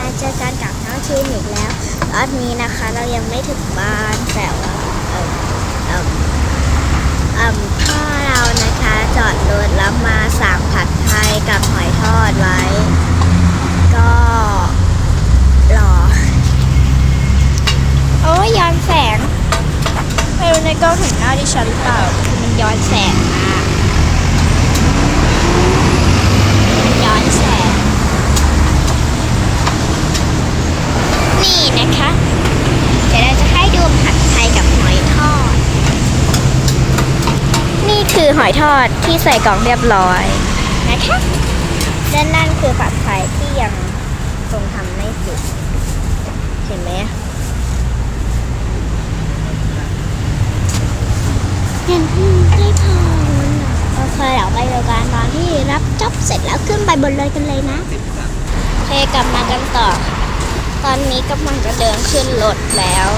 มาเจอกันกับน้องทีมอีกแล้วรอบนี้นะคะ เรายังไม่ถึงบ้านแต่ว่าเออเออเออพ่อเรานะคะจอดรถแล้วมาสั่งผัดไทยกับหอยทอดไว้ ก็รอโอ้ยย้อนแสงไม่รู้ในกล้องเห็นหน้าดิฉันหรือเปล่ามันย้อนแสงมากมันย้อนแสง นี่นะคะ เดี๋ยวเราจะให้ดูผัดไทยกับหอยทอด นี่ คือหอยทอดที่ใส่กล่องเรียบร้อยนะคะและนั่นคือผัดไทยที่ยังคงทำไม่สุดเห็นไหมยังได้พอโอเคเดี๋ยวไปดูกันตอนที่รับจ็อบเสร็จแล้วขึ้นไปบนเลยกันเลยนะโอเคกลับมากันต่อ ตอนนี้กำลังจะเดินขึ้นรถแล้ว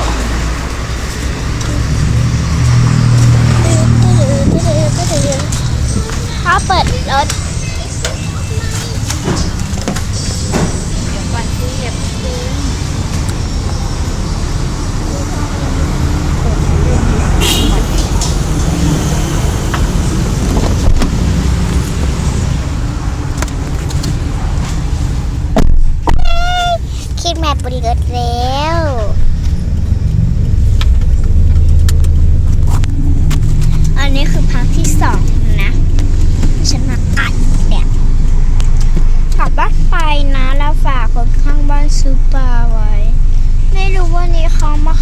นรถแล้วอันนี้คือพักที่สองนะที่ฉันมาอัดเนี่ยขับบัสไปนะแล้วฝากคนข้างบ้านซื้อปลาไว้ ไม่รู้ว่านี้เขามา